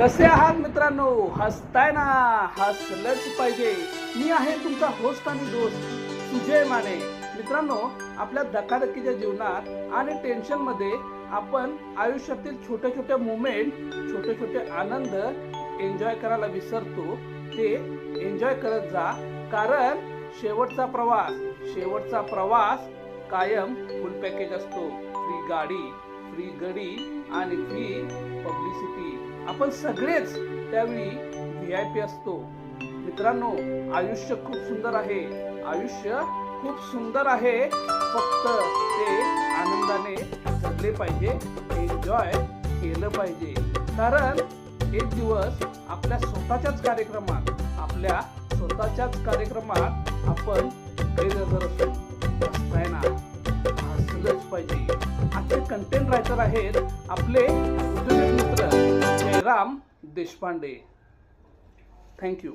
कसे आहात मित्रांनो? हसताय ना? हसलंच पाहिजे. मी आहे तुमचा होस्ट आणि दोस्त सुजय माने. मित्रांनो आपल्या धकाधकीच्या जीवनात आणि टेन्शनमध्ये आपण आयुष्यातील छोटे छोटे मुवमेंट छोटे छोटे आनंद एन्जॉय करायला विसरतो. ते एन्जॉय करत जा. कारण शेवटचा प्रवास शेवटचा प्रवास कायम फुल पॅकेज असतो. फ्री गाडी. फ्री गडी आणि फ्री पब्लिसिटी आपण सगळेच त्यावेळी व्ही आय पी असतो. मित्रांनो आयुष्य खूप सुंदर आहे. आयुष्य खूप सुंदर आहे. फक्त ते आनंदाने जगले पाहिजे. एन्जॉय केलं पाहिजे. कारण एक दिवस आपल्या स्वतःच्याच कार्यक्रमात आपल्या स्वतःच्याच कार्यक्रमात आपण गैरहजर कंटेंट रायटर आहेत आपले उद्योजक मित्र जयराम देशपांडे. थँक्यू